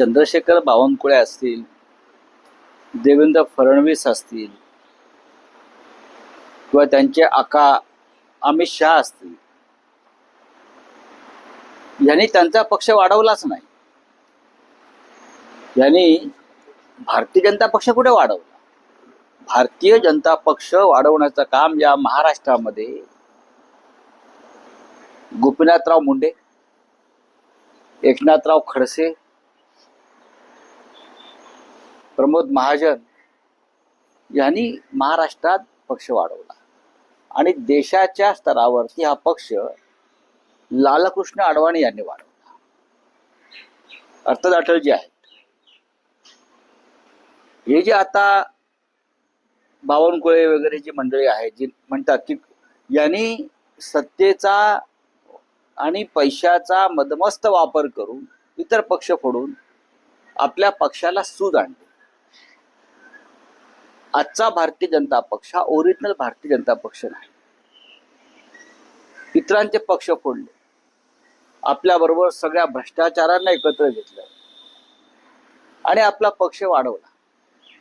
चंद्रशेखर बावनकुळे असतील देवेंद्र फडणवीस असतील किंवा त्यांचे आका अमित शहा असतील यांनी त्यांचा पक्ष वाढवलाच नाही. यांनी भारतीय जनता पक्ष कुठे वाढवला? भारतीय जनता पक्ष वाढवण्याचं काम या महाराष्ट्रामध्ये गोपीनाथराव मुंडे एकनाथराव खडसे प्रमोद महाजन यांनी महाराष्ट्रात पक्ष वाढवला. आणि देशाच्या स्तरावरती हा पक्ष लालकृष्ण अडवाणी यांनी वाढवला. अर्थात अटलजी आहेत. हे जे आता बावनकुळे वगैरे जी मंडळी आहेत जी म्हणतात की यांनी सत्तेचा आणि पैशाचा मदमस्त वापर करून इतर पक्ष फोडून आपल्या पक्षाला सूज आणली. आजचा भारतीय जनता पक्ष हा ओरिजिनल भारतीय जनता पक्ष नाही. इतरांचे पक्ष फोडले. आपल्याबरोबर सगळ्या भ्रष्टाचारांना एकत्र घेतलं. आणि आपला पक्ष वाढवला.